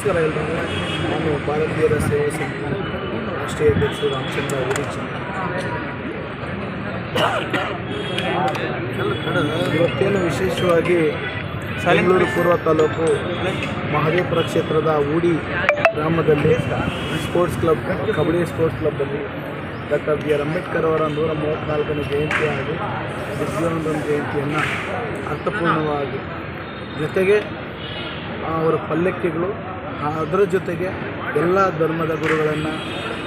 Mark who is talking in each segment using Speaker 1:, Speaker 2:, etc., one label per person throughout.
Speaker 1: ನಮಸ್ಕಾರ ನಾನು ಭಾರತೀಯರ ಸೇವಾ ಸಂಘ ರಾಷ್ಟ್ರೀಯ ಅಧ್ಯಕ್ಷರು ರಾಮಚಂದ್ರ ಉರಿಚಿ ಇವತ್ತೇನು ವಿಶೇಷವಾಗಿ ಬೆಂಗಳೂರು ಪೂರ್ವ ತಾಲೂಕು ಮಹದೇವಪುರ ಕ್ಷೇತ್ರದ ಊಡಿ ಗ್ರಾಮದಲ್ಲಿ ಸ್ಪೋರ್ಟ್ಸ್ ಕ್ಲಬ್ ಕಬಡ್ಡಿ ಸ್ಪೋರ್ಟ್ಸ್ ಕ್ಲಬ್ಬಲ್ಲಿ ಡಾಕ್ಟರ್ ಬಿ ಆರ್ ಅಂಬೇಡ್ಕರ್ ಅವರ ನೂರ ಮೂವತ್ತ್ನಾಲ್ಕನೇ ಜಯಂತಿ ಹಾಗೂ ವಿದ್ಯಾನಂದನ ಜಯಂತಿಯನ್ನು ಅರ್ಥಪೂರ್ಣವಾಗಿ ಜೊತೆಗೆ ಅವರ ಪಲ್ಲಕ್ಕಿಗಳು ಅದರ ಜೊತೆಗೆ ಎಲ್ಲ ಧರ್ಮದ ಗುರುಗಳನ್ನು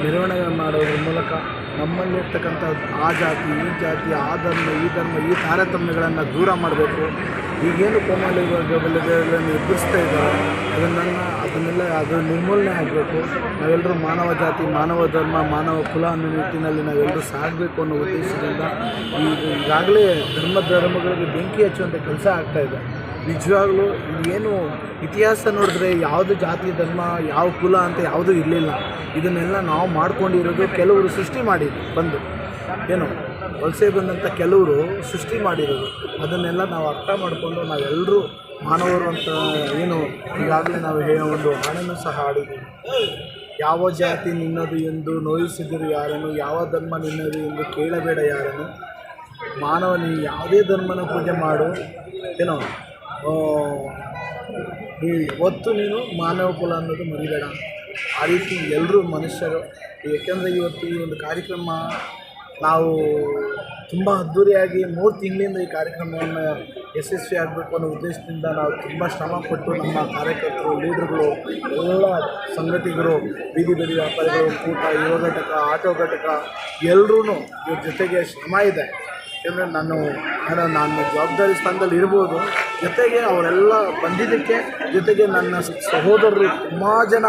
Speaker 1: ಮೆರವಣಿಗೆ ಮಾಡೋದ್ರ ಮೂಲಕ ನಮ್ಮಲ್ಲಿರ್ತಕ್ಕಂಥ ಆ ಜಾತಿ, ಈ ಜಾತಿ, ಆ ಧರ್ಮ, ಈ ಧರ್ಮ, ಈ ತಾರತಮ್ಯಗಳನ್ನು ದೂರ ಮಾಡಬೇಕು. ಈಗೇನು ಕೋಮಲಗಳನ್ನು ಎದುರಿಸ್ತಾ ಇದ್ದಾರೆ. ಅದನ್ನು ಅದನ್ನೆಲ್ಲ ಅದು ನಿರ್ಮೂಲನೆ ಆಗಬೇಕು. ನಾವೆಲ್ಲರೂ ಮಾನವ ಜಾತಿ, ಮಾನವ ಧರ್ಮ, ಮಾನವ ಕುಲ ಅನ್ನೋ ನಿಟ್ಟಿನಲ್ಲಿ ನಾವೆಲ್ಲರೂ ಸಾಗಬೇಕು ಅನ್ನೋ ಉದ್ದೇಶದಿಂದ ಈಗ ಈಗಾಗಲೇ ಧರ್ಮ ಧರ್ಮಗಳಿಗೆ ಬೆಂಕಿ ಹಚ್ಚುವಂಥ ಕೆಲಸ ಆಗ್ತಾಯಿದೆ ನಿಜವಾಗ್ಲೂ ಏನು ಇತಿಹಾಸ ನೋಡಿದ್ರೆ ಯಾವುದು ಜಾತಿ, ಧರ್ಮ, ಯಾವ ಕುಲ ಅಂತ ಯಾವುದೂ ಇರಲಿಲ್ಲ. ಇದನ್ನೆಲ್ಲ ನಾವು ಮಾಡ್ಕೊಂಡಿರೋದು ಕೆಲವರು ಸೃಷ್ಟಿ ಮಾಡಿ ಬಂದು. ಏನು, ವಲಸೆ ಬಂದಂಥ ಕೆಲವರು ಸೃಷ್ಟಿ ಮಾಡಿರೋದು. ಅದನ್ನೆಲ್ಲ ನಾವು ಅರ್ಥ ಮಾಡಿಕೊಂಡು ನಾವೆಲ್ಲರೂ ಮಾನವರು ಅಂತ ಏನು ಈಗಾಗಲೇ ನಾವು ಹೇಳೋ ಒಂದು ಹಾಡನ್ನು ಸಹ ಹಾಡಿದ್ದೀವಿ ಯಾವ ಜಾತಿ ನಿನ್ನದು ಎಂದು ನೋಯಿಸಿದರು ಯಾರನ್ನು, ಯಾವ ಧರ್ಮ ನಿನ್ನದು ಎಂದು ಕೇಳಬೇಡ ಯಾರನ್ನು. ಮಾನವ ನೀ ಯಾವುದೇ ಧರ್ಮನ ಪೂಜೆ ಮಾಡು. ಏನೋ ಒತ್ತು ನೀನು ಮಾನವ ಕುಲ ಅನ್ನೋದು ಮರಿಬೇಡ. ಆ ರೀತಿ ಎಲ್ಲರೂ ಮನುಷ್ಯರು. ಏಕೆಂದರೆ ಇವತ್ತು ಈ ಒಂದು ಕಾರ್ಯಕ್ರಮ ನಾವು ತುಂಬ ಅದ್ಧೂರಿಯಾಗಿ ಮೂರು ತಿಂಗಳಿಂದ ಈ ಕಾರ್ಯಕ್ರಮವನ್ನು ಯಶಸ್ವಿ ಆಗಬೇಕು ಅನ್ನೋ ಉದ್ದೇಶದಿಂದ ನಾವು ತುಂಬ ಶ್ರಮಪಟ್ಟು ನಮ್ಮ ಕಾರ್ಯಕರ್ತರು, ಲೀಡರ್ಗಳು, ಎಲ್ಲ ಸಂಘಟಿಗರು ಬೀದಿ ಬೀದಿ ವ್ಯಾಪಾರಿಗಳು, ಕೂಟ, ಯುವ ಘಟಕ, ಆಟೋ ಘಟಕ ಎಲ್ಲರೂ ಇವ್ರ ಜೊತೆಗೆ ಶ್ರಮ ಇದೆ. ಯಾಕೆಂದರೆ ನಾನು ನಾನು ನಾನು ಜವಾಬ್ದಾರಿ ಸ್ಥಾನದಲ್ಲಿ ಇರ್ಬೋದು. ಜೊತೆಗೆ ಅವರೆಲ್ಲ ಬಂದಿದ್ದಕ್ಕೆ ಜೊತೆಗೆ ನನ್ನ ಸಹೋದರರು ತುಂಬ ಜನ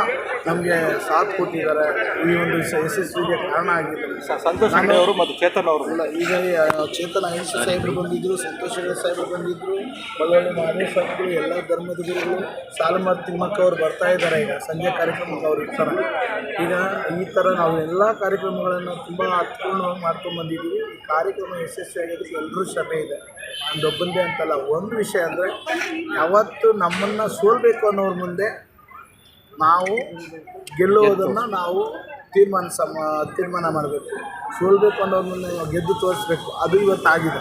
Speaker 1: ನಮಗೆ ಸಾಥ್ ಕೊಟ್ಟಿದ್ದಾರೆ. ಈ ಒಂದು ಯಶ- ಯಶಸ್ವಿಗೆ ಕಾರಣ ಆಗಿದ್ದಾರೆ
Speaker 2: ಸಂತೋಷ್ ಹೆಗ್ಡೆ ಅವರು ಮತ್ತು ಚೇತನ್ ಅವರು.
Speaker 1: ಇಲ್ಲ ಈಗ ಚೇತನ್ ಅಹಿಂಸ ಸಾಹೇಬರು ಬಂದಿದ್ದರು ಸಂತೋಷ್ ಹೆಗಡೆ ಸಾಹೇಬರು ಬಂದಿದ್ದರು ಬಳ್ಳೊಳ್ಳಿ ಮಹದೇವ ಸಾಹೇಬರು ಎಲ್ಲ ಧರ್ಮದ ಗುರುಗಳು ಸಾಲುಮರ್ ತಿಮ್ಮಕ್ಕ ಅವರು ಬರ್ತಾ ಇದ್ದಾರೆ ಈಗ ಸಂಜೆ ಕಾರ್ಯಕ್ರಮಕ್ಕೆ ಅವರು ಇರ್ತಾರೆ. ಈಗ ಈ ಥರ ನಾವು ಎಲ್ಲ ಕಾರ್ಯಕ್ರಮಗಳನ್ನು ತುಂಬ ಅರ್ಥಪೂರ್ಣವಾಗಿ ಮಾಡ್ಕೊಂಡು ಬಂದಿದ್ದೀವಿ. ಈ ಕಾರ್ಯಕ್ರಮ ಯಶಸ್ವಿಯಾಗೋದಕ್ಕೆ ಎಲ್ಲರೂ ಶ್ರಮೆ ಇದೆ. ನಮ್ಮದೊಬ್ಬಂದೇ ಅಂತಲ್ಲ ಒಂದು ವಿಷಯ ಅಂದರೆ ಯಾವತ್ತು ನಮ್ಮನ್ನು ಸೋಲ್ಬೇಕು ಅನ್ನೋರ ಮುಂದೆ ನಾವು ಗೆಲ್ಲುವುದನ್ನು ನಾವು ತೀರ್ಮಾನ ಸಮ ತೀರ್ಮಾನ ಮಾಡಬೇಕು. ಸೋಲ್ಬೇಕು ಅನ್ನೋದನ್ನ ನಾವು ಗೆದ್ದು ತೋರಿಸ್ಬೇಕು. ಅದು ಇವತ್ತಾಗಿದೆ.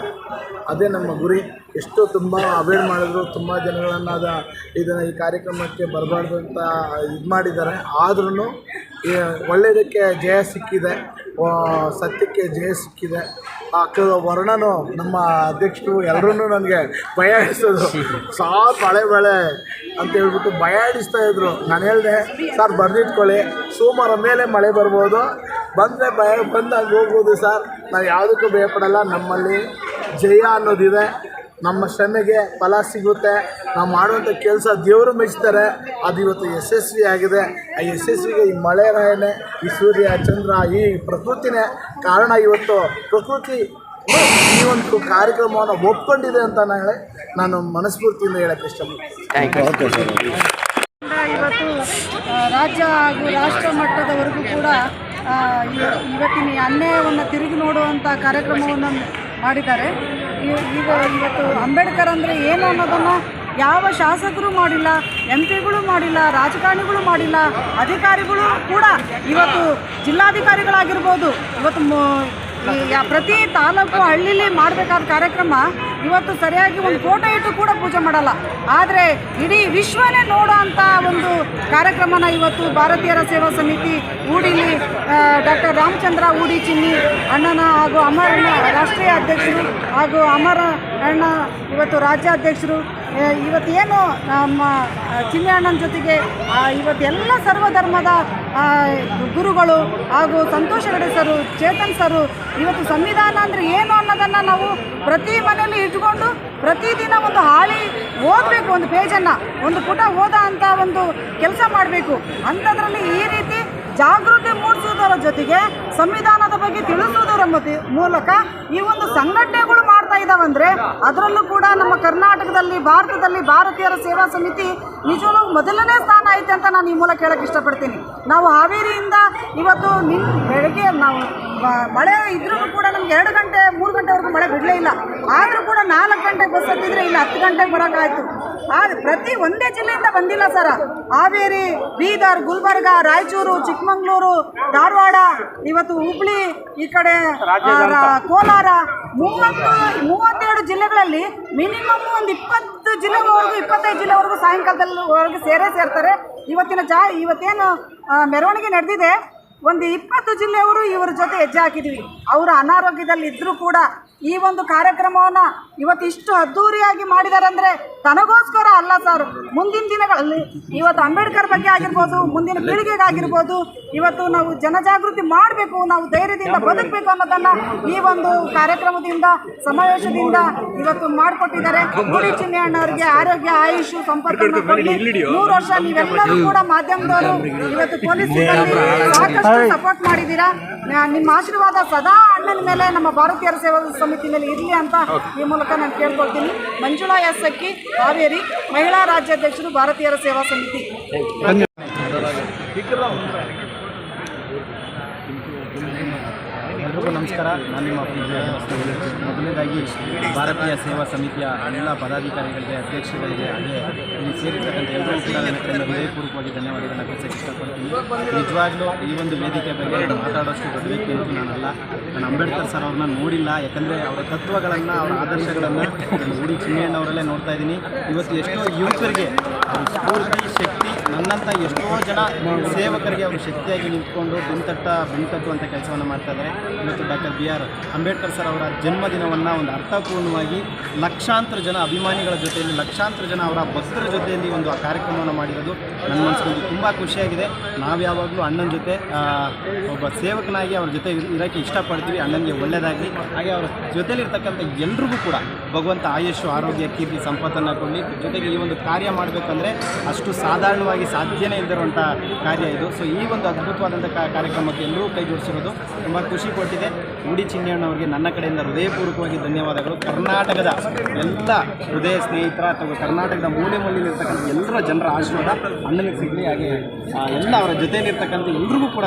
Speaker 1: ಅದೇ ನಮ್ಮ ಗುರಿ. ಎಷ್ಟೋ ತುಂಬ ಅವೇರ್ ಮಾಡಿದ್ರು ತುಂಬ ಜನಗಳನ್ನು ಅದ ಇದನ್ನು ಈ ಕಾರ್ಯಕ್ರಮಕ್ಕೆ ಬರಬಾರ್ದು ಅಂತ ಇದು ಮಾಡಿದ್ದಾರೆ. ಆದ್ರೂ ಒಳ್ಳೆಯದಕ್ಕೆ ಜಯ ಸಿಕ್ಕಿದೆ. ಸತ್ಯಕ್ಕೆ ಜಯ ಸಿಕ್ಕಿದೆ. ಆ ಕ, ವರ್ಣನು ನಮ್ಮ ಅಧ್ಯಕ್ಷರು ಎಲ್ಲರೂ ನನಗೆ ಭಯ ಹಿಡಿಸೋದು ಸಾಕು ಮಳೆ ಮಳೆ ಅಂತ ಹೇಳ್ಬಿಟ್ಟು ಭಯ ಹಿಡಿಸ್ತಾ ಇದ್ರು. ನಾನು ಹೇಳಿದೆ, ಸರ್ ಬರೆದಿಟ್ಕೊಳ್ಳಿ. ಸೋಮವಾರ ಮೇಲೆ ಮಳೆ ಬರ್ಬೋದು. ಬಂದರೆ ಭಯ, ಬಂದಾಗ ಹೋಗ್ಬೋದು ಸರ್. ನಾವು ಯಾವುದಕ್ಕೂ ಭಯಪಡಲ್ಲ. ನಮ್ಮಲ್ಲಿ ಜಯ ಅನ್ನೋದಿದೆ. ನಮ್ಮ ಶ್ರಮೆಗೆ ಫಲ ಸಿಗುತ್ತೆ. ನಾವು ಮಾಡುವಂಥ ಕೆಲಸ ದೇವರು ಮೆಚ್ತಾರೆ. ಅದು ಇವತ್ತು ಯಶಸ್ವಿ ಆಗಿದೆ. ಆ ಯಶಸ್ವಿಗೆ ಈ ಮಳೆ ರಾಯನೇ ಈ ಸೂರ್ಯ ಚಂದ್ರ ಈ ಪ್ರಕೃತಿನೇ ಕಾರಣ ಇವತ್ತು. ಪ್ರಕೃತಿ ಈ ಒಂದು ಕಾರ್ಯಕ್ರಮವನ್ನು ಒಪ್ಕೊಂಡಿದೆ ಅಂತ ನಾನು ಹೇಳಿ ನಾನು ಮನಸ್ಫೂರ್ತಿಯಿಂದ ಹೇಳಕ್ಕೆ ಇಷ್ಟಪಡ್ತೀನಿ.
Speaker 3: ಇವತ್ತು ರಾಜ್ಯ ಹಾಗೂ ರಾಷ್ಟ್ರ ಮಟ್ಟದವರೆಗೂ ಕೂಡ ಇವತ್ತಿನ ಈ ಅನ್ಯಾಯವನ್ನು ತಿರುಗಿ ನೋಡುವಂಥ ಕಾರ್ಯಕ್ರಮವನ್ನು ಮಾಡಿದ್ದಾರೆ. ಈಗ ಇವತ್ತು ಅಂಬೇಡ್ಕರ್ ಅಂದರೆ ಏನು ಅನ್ನೋದನ್ನು ಯಾವ ಶಾಸಕರು ಮಾಡಿಲ್ಲ, ಎಂ ಪಿಗಳು ಮಾಡಿಲ್ಲ, ರಾಜಕಾರಣಿಗಳು ಮಾಡಿಲ್ಲ, ಅಧಿಕಾರಿಗಳು ಕೂಡ. ಇವತ್ತು ಜಿಲ್ಲಾಧಿಕಾರಿಗಳಾಗಿರ್ಬೋದು, ಇವತ್ತು ಈ ಪ್ರತಿ ತಾಲೂಕು ಹಳ್ಳಿಲಿ ಮಾಡಬೇಕಾದ ಕಾರ್ಯಕ್ರಮ ಇವತ್ತು ಸರಿಯಾಗಿ ಒಂದು ಫೋಟೋ ಇಟ್ಟು ಕೂಡ ಪೂಜೆ ಮಾಡಲ್ಲ. ಆದರೆ ಇಡೀ ವಿಶ್ವನೇ ನೋಡೋ ಒಂದು ಕಾರ್ಯಕ್ರಮನ ಇವತ್ತು ಭಾರತೀಯರ ಸೇವಾ ಸಮಿತಿ ಊಡಿಲಿ ಡಾಕ್ಟರ್ ರಾಮಚಂದ್ರ ಊಡಿ ಚಿನ್ನಿ ಅಣ್ಣನ ಹಾಗೂ ಅಮರಣ್ಣ ರಾಷ್ಟ್ರೀಯ ಅಧ್ಯಕ್ಷರು ಹಾಗೂ ಅಮರ ಅಣ್ಣ ಇವತ್ತು ರಾಜ್ಯಾಧ್ಯಕ್ಷರು ಇವತ್ತೇನು ನಮ್ಮ ಆ, ಚಿನ್ನಿ ಅಣ್ಣನ ಜೊತೆಗೆ ಇವತ್ತೆಲ್ಲ ಸರ್ವಧರ್ಮದ ಗುರುಗಳು ಹಾಗೂ ಸಂತೋಷ ಗಡೆ ಸರು ಚೇತನ್ ಸರು ಇವತ್ತು ಸಂವಿಧಾನ ಅಂದರೆ ಏನು ಅನ್ನೋದನ್ನು ನಾವು ಪ್ರತಿ ಮನೆಯಲ್ಲಿ ಇಟ್ಕೊಂಡು ಪ್ರತಿದಿನ ಒಂದು ಹಾಳಿ ಓದಬೇಕು ಒಂದು ಪೇಜನ್ನು ಒಂದು ಪುಟ ಓದ ಅಂತ ಒಂದು ಕೆಲಸ ಮಾಡಬೇಕು. ಅಂಥದ್ರಲ್ಲಿ ಈ ರೀತಿ ಜಾಗೃತಿ ಮೂಡಿಸುವುದರ ಜೊತೆಗೆ ಸಂವಿಧಾನದ ಬಗ್ಗೆ ತಿಳಿಸುವುದರ ಮೂಲಕ ಈ ಒಂದು ಸಂಘಟನೆಗಳು ಮಾಡ್ತಾ ಆಗ್ತಾ ಇದಾವಂದ್ರೆ ಅದರಲ್ಲೂ ಕೂಡ ನಮ್ಮ ಕರ್ನಾಟಕದಲ್ಲಿ, ಭಾರತದಲ್ಲಿ ಭಾರತೀಯರ ಸೇವಾ ಸಮಿತಿ ನಿಜವೂ ಮೊದಲನೇ ಸ್ಥಾನ ಐತೆ ಅಂತ ನಾನು ಈ ಮೂಲಕ ಹೇಳಕ್ಕೆ ಇಷ್ಟಪಡ್ತೀನಿ. ನಾವು ಹಾವೇರಿಯಿಂದ ಇವತ್ತು ನಿನ್ ಬೆಳಗ್ಗೆ ನಾವು ಮಳೆ ಇದ್ರೂ ಕೂಡ ನಮ್ಗೆ ಎರಡು ಗಂಟೆ, ಮೂರು ಗಂಟೆವರೆಗೂ ಮಳೆ ಬಿಡಲೇ ಇಲ್ಲ. ಆದರೂ ಕೂಡ ನಾಲ್ಕು ಗಂಟೆಗೆ ಬಸ್ ಹತ್ತಿದ್ರೆ ಇಲ್ಲ ಹತ್ತು ಗಂಟೆಗೆ ಬರೋಕ್ಕಾಯ್ತು. ಆದ್ರೆ ಪ್ರತಿ ಒಂದೇ ಜಿಲ್ಲೆಯಿಂದ ಬಂದಿಲ್ಲ ಸರ. ಹಾವೇರಿ, ಬೀದರ್, ಗುಲ್ಬರ್ಗ, ರಾಯಚೂರು, ಚಿಕ್ಕಮಂಗ್ಳೂರು, ಧಾರವಾಡ, ಇವತ್ತು ಹುಬ್ಳಿ, ಈ ಕಡೆ ಕೋಲಾರ ಮೂವತ್ತು, ಮೂವತ್ತೆರಡು ಜಿಲ್ಲೆಗಳಲ್ಲಿ ಮಿನಿಮಮ್ ಒಂದು ಇಪ್ಪತ್ತು ಜಿಲ್ಲೆವರೆಗೂ, ಇಪ್ಪತ್ತೈದು ಜಿಲ್ಲೆವರೆಗೂ ಸಾಯಂಕಾಲದಲ್ಲಿ ವರೆಗೂ ಸೇರೇ ಸೇರ್ತಾರೆ. ಇವತ್ತಿನ ಜಾ, ಇವತ್ತೇನು ಮೆರವಣಿಗೆ ನಡೆದಿದೆ. ಒಂದು ಇಪ್ಪತ್ತು ಜಿಲ್ಲೆಯವರು ಇವರ ಜೊತೆ ಹೆಜ್ಜೆ ಹಾಕಿದ್ವಿ. ಅವರು ಅನಾರೋಗ್ಯದಲ್ಲಿ ಇದ್ರೂ ಕೂಡ ಈ ಒಂದು ಕಾರ್ಯಕ್ರಮವನ್ನು ಇವತ್ತು ಇಷ್ಟು ಅದ್ಧೂರಿಯಾಗಿ ಮಾಡಿದ್ದಾರೆ ಅಂದರೆ ತನಗೋಸ್ಕರ ಅಲ್ಲ ಸರ್. ಮುಂದಿನ ದಿನಗಳಲ್ಲಿ ಇವತ್ತು ಅಂಬೇಡ್ಕರ್ ಬಗ್ಗೆ ಆಗಿರ್ಬೋದು ಮುಂದಿನ ಪೀಳಿಗೆಗಾಗಿರ್ಬೋದು ಇವತ್ತು ನಾವು ಜನಜಾಗೃತಿ ಮಾಡಬೇಕು ನಾವು ಧೈರ್ಯದಿಂದ ಬದುಕಬೇಕು ಅನ್ನೋದನ್ನು ಈ ಒಂದು ಕಾರ್ಯಕ್ರಮದಿಂದ ಸಮಾವೇಶದಿಂದ ಇವತ್ತು ಮಾಡಿಕೊಟ್ಟಿದ್ದಾರೆ. ಗುಡಿ ಚಿನ್ನಣ್ಣವರಿಗೆ ಆರೋಗ್ಯ ಆಯುಷ್ ಸಂಪರ್ಕ ಕೊಡಲಿ. ಮೂರು ವರ್ಷ ನೀವೆಲ್ಲರೂ ಕೂಡ ಮಾಧ್ಯಮದವರು ಇವತ್ತು ಪೊಲೀಸ್ ಸಾಕಷ್ಟು ಸಪೋರ್ಟ್ ಮಾಡಿದ್ದೀರಾ. ನಿಮ್ಮ ಆಶೀರ್ವಾದ ಸದಾ ಅಣ್ಣನ ಮೇಲೆ ನಮ್ಮ ಭಾರತೀಯರ ಸೇವಾ ಸಮಿತಿ ಮೇಲೆ ಇರಲಿ ಅಂತ ಈ ಮೂಲಕ ನಾನು ಕೇಳ್ಕೊಳ್ತೀನಿ. ಮಂಜುಳಾ ಎಸ್ ಅಕ್ಕಿ ಹಾವೇರಿ ಮಹಿಳಾ ರಾಜ್ಯಾಧ್ಯಕ್ಷರು ಭಾರತೀಯರ ಸೇವಾ ಸಮಿತಿ.
Speaker 4: ಎಲ್ರಿಗೂ ನಮಸ್ಕಾರ. ನಾನು ನಿಮ್ಮ ಮೊದಲನೇದಾಗಿ ಭಾರತೀಯ ಸೇವಾ ಸಮಿತಿಯ ಎಲ್ಲ ಪದಾಧಿಕಾರಿಗಳಿಗೆ, ಅಧ್ಯಕ್ಷಗಳಿಗೆ, ಹಾಗೆ ಇಲ್ಲಿ ಸೇರಿರ್ತಕ್ಕಂಥ ಎಲ್ಲರೂ ಕೂಡ ನನ್ನ ಕಡೆಯಿಂದ ಹೃದಯಪೂರ್ವಕವಾಗಿ ಧನ್ಯವಾದಗಳನ್ನು ತಿಳಿಸಕ್ಕೆ ಇಷ್ಟಪಡ್ತೀನಿ. ನಿಜವಾಗ್ಲೂ ಈ ಒಂದು ವೇದಿಕೆ ಬಗ್ಗೆ ಮಾತಾಡೋಷ್ಟು ದೊಡ್ಡ ವ್ಯಕ್ತಿ ಅಂತೂ ನಾನಲ್ಲ. ನಾನು ಅಂಬೇಡ್ಕರ್ ಸರ್ ಅವ್ರನ್ನ ನೋಡಿಲ್ಲ. ಯಾಕಂದರೆ ಅವರ ತತ್ವಗಳನ್ನು, ಅವರ ಆದರ್ಶಗಳನ್ನು ಉಡಿ ಅವರಲ್ಲೇ ನೋಡ್ತಾ ಇದ್ದೀನಿ. ಇವತ್ತು ಎಷ್ಟೋ ಯುವಕರಿಗೆ ಸ್ಫೂರ್ತಿ, ಶಕ್ತಿ ನನ್ನಂಥ ಎಷ್ಟೋ ಜನ ಸೇವಕರಿಗೆ ಅವರು ಶಕ್ತಿಯಾಗಿ ನಿಂತ್ಕೊಂಡು ಬೆಂತಟ್ಟ ಬೆಂತಟ್ಟುವಂಥ ಕೆಲಸವನ್ನು ಮಾಡ್ತಾ ಇದ್ದಾರೆ. ಇವತ್ತು doctor B R Ambedkar sir ಅವರ ಜನ್ಮದಿನವನ್ನು ಒಂದು ಅರ್ಥಪೂರ್ಣವಾಗಿ ಲಕ್ಷಾಂತರ ಜನ ಅಭಿಮಾನಿಗಳ ಜೊತೆಯಲ್ಲಿ, ಲಕ್ಷಾಂತರ ಜನ ಅವರ ಭಕ್ತರ ಜೊತೆಯಲ್ಲಿ ಒಂದು ಆ ಕಾರ್ಯಕ್ರಮವನ್ನು ಮಾಡಿರೋದು ನನ್ನ ಮನಸ್ಸಿಗೆ ತುಂಬ ಖುಷಿಯಾಗಿದೆ. ನಾವು ಯಾವಾಗಲೂ ಅಣ್ಣನ ಜೊತೆ ಒಬ್ಬ ಸೇವಕನಾಗಿ ಅವ್ರ ಜೊತೆ ಇರ್- ಇರೋಕ್ಕೆ ಇಷ್ಟಪಡ್ತೀವಿ. ಅಣ್ಣನಿಗೆ ಒಳ್ಳೆಯದಾಗಲಿ ಹಾಗೆ ಅವರ ಜೊತೆಯಲ್ಲಿರ್ತಕ್ಕಂಥ ಎಲ್ರಿಗೂ ಕೂಡ ಭಗವಂತ ಆಯುಷು ಆರೋಗ್ಯ, ಕೀರ್ತಿ, ಸಂಪತ್ತನ್ನು ಕೊಡಲಿ. ಜೊತೆಗೆ ಈ ಒಂದು ಕಾರ್ಯ ಮಾಡಬೇಕಂದ್ರೆ ಅಷ್ಟು ಸಾಧಾರಣವಾಗಿ ಸಾಧ್ಯನೇ ಇಲ್ಲದಿರುವಂಥ ಕಾರ್ಯ ಇದು. ಸೊ ಈ ಒಂದು ಅದ್ಭುತವಾದಂಥ ಕಾರ್ಯಕ್ರಮಕ್ಕೆ ಎಲ್ಲರೂ ಕೈ ಜೋಡಿಸಿರೋದು ತುಂಬ ಖುಷಿ ಕೊಟ್ಟಿದೆ. ಉಡಿ ಚಿನ್ನಣ್ಣವ್ರಿಗೆ ನನ್ನ ಕಡೆಯಿಂದ ಹೃದಯಪೂರ್ವಕವಾಗಿ ಧನ್ಯವಾದಗಳು. ಕರ್ನಾಟಕದ ಎಲ್ಲ ಹೃದಯ ಸ್ನೇಹಿತರ ಅಥವಾ ಕರ್ನಾಟಕದ ಮೂಲೆ ಮೂಲೆಯಲ್ಲಿರ್ತಕ್ಕಂಥ ಎಲ್ಲರ ಜನರ ಆಶೀರ್ವಾದ ಅಣ್ಣನಿಗೆ ಸಿಗಲಿ. ಹಾಗೆ ಎಲ್ಲ ಅವರ ಜೊತೆಯಲ್ಲಿರ್ತಕ್ಕಂಥ ಎಲ್ರಿಗೂ ಕೂಡ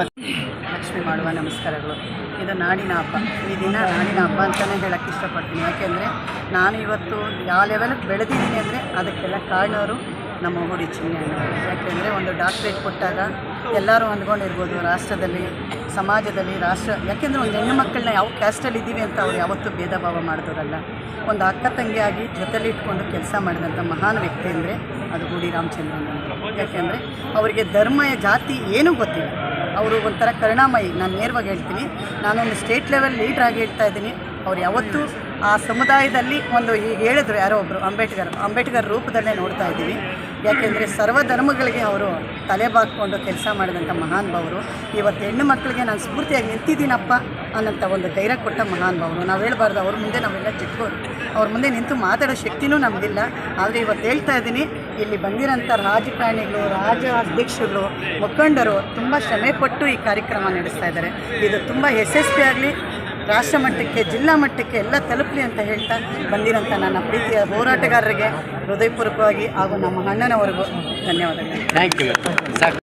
Speaker 3: ಲಕ್ಷ್ಮಿ ಮಾಡುವ ನಮಸ್ಕಾರಗಳು. ಇದು ನಾಡಿನ ಹಬ್ಬ. ಈ ದಿನ ನಾಡಿನ ಹಬ್ಬ ಅಂತಲೇ ಹೇಳೋಕ್ಕೆ ಇಷ್ಟಪಡ್ತೀನಿ. ಯಾಕೆಂದರೆ ನಾನು ಇವತ್ತು ಯಾವ ಲೆವೆಲ್ಗೆ ಬೆಳೆದಿದ್ದೀನಿ ಅಂದರೆ ಅದಕ್ಕೆಲ್ಲ ಕಾರಣವರು ನಮ್ಮ ಹುಡಿ ಚಿನ್ನಣ್ಣ ಯಾಕೆಂದರೆ ಒಂದು ಡಾಕ್ಟ್ರೇಟ್ ಕೊಟ್ಟಾಗ ಎಲ್ಲರೂ ಅಂದ್ಕೊಂಡಿರ್ಬೋದು, ರಾಷ್ಟ್ರದಲ್ಲಿ, ಸಮಾಜದಲ್ಲಿ, ರಾಷ್ಟ್ರ, ಯಾಕೆಂದರೆ ಒಂದು ಹೆಣ್ಣು ಮಕ್ಕಳನ್ನ ಯಾವ ಕ್ಯಾಸ್ಟಲ್ಲಿ ಇದ್ದೀವಿ ಅಂತ ಅವ್ರು ಯಾವತ್ತೂ ಭೇದ ಭಾವ ಮಾಡಿದವರಲ್ಲ ಒಂದು ಅಕ್ಕ ತಂಗಿಯಾಗಿ ಜೊತೆಲಿ ಇಟ್ಕೊಂಡು ಕೆಲಸ ಮಾಡಿದಂಥ ಮಹಾನ್ ವ್ಯಕ್ತಿ ಅಂದರೆ ಅದು ಗುಡಿ ರಾಮಚಂದ್ರನ್ ಯಾಕೆಂದರೆ ಅವರಿಗೆ ಧರ್ಮ ಜಾತಿ ಏನೂ ಗೊತ್ತಿಲ್ಲ. ಅವರು ಒಂಥರ ಕರುಣಾಮಯಿ. ನಾನು ನೇರವಾಗಿ ಹೇಳ್ತೀನಿ, ನಾನೊಂದು ಸ್ಟೇಟ್ ಲೆವೆಲ್ ಆಗಿ ಹೇಳ್ತಾ ಇದ್ದೀನಿ. ಅವ್ರು ಯಾವತ್ತೂ ಆ ಸಮುದಾಯದಲ್ಲಿ ಒಂದು ಈಗ ಹೇಳಿದ್ರು ಯಾರೋ ಒಬ್ಬರು ಅಂಬೇಡ್ಕರ್ ಅಂಬೇಡ್ಕರ್ ರೂಪದಲ್ಲೇ ನೋಡ್ತಾ ಇದ್ದೀವಿ. ಯಾಕೆಂದರೆ ಸರ್ವ ಧರ್ಮಗಳಿಗೆ ಅವರು ತಲೆ ಬಾಕ್ಕೊಂಡು ಕೆಲಸ ಮಾಡಿದಂಥ ಮಹಾನ್ ಭಾವರು. ಇವತ್ತು ಹೆಣ್ಣು ಮಕ್ಕಳಿಗೆ ನಾನು ಸ್ಫೂರ್ತಿಯಾಗಿ ನಿಂತಿದ್ದೀನಪ್ಪ ಅನ್ನೋಂಥ ಒಂದು ಧೈರ್ಯ ಕೊಟ್ಟ ಮಹಾನ್ ಭಾವರು. ನಾವು ಹೇಳ್ಬಾರ್ದು, ಅವ್ರ ಮುಂದೆ ನಾವೆಲ್ಲ ಚಿಕ್ಕವರು ಅವ್ರ ಮುಂದೆ ನಿಂತು ಮಾತಾಡೋ ಶಕ್ತಿನೂ ನಮಗಿಲ್ಲ. ಆದರೆ ಇವತ್ತು ಹೇಳ್ತಾ ಇದ್ದೀನಿ, ಇಲ್ಲಿ ಬಂದಿರೋಂಥ ರಾಜಕಾರಣಿಗಳು, ರಾಜ ಅಧ್ಯಕ್ಷರು, ಮುಖಂಡರು ತುಂಬ ಶ್ರಮೆಪಟ್ಟು ಈ ಕಾರ್ಯಕ್ರಮ ನಡೆಸ್ತಾ ಇದ್ದಾರೆ. ಇದು ತುಂಬ ಯಶಸ್ವಿಯಾಗಲಿ ರಾಷ್ಟ್ರ ಮಟ್ಟಕ್ಕೆ, ಜಿಲ್ಲಾ ಮಟ್ಟಕ್ಕೆ ಎಲ್ಲ ತಲುಪಲಿ ಅಂತ ಹೇಳ್ತಾ ಬಂದಿರೋಂಥ ನನ್ನ ಪ್ರೀತಿಯ ಹೋರಾಟಗಾರರಿಗೆ ಹೃದಯಪೂರ್ವಕವಾಗಿ ಹಾಗೂ ನಮ್ಮ ಅಣ್ಣನವರೆಗೂ ಧನ್ಯವಾದಗಳು.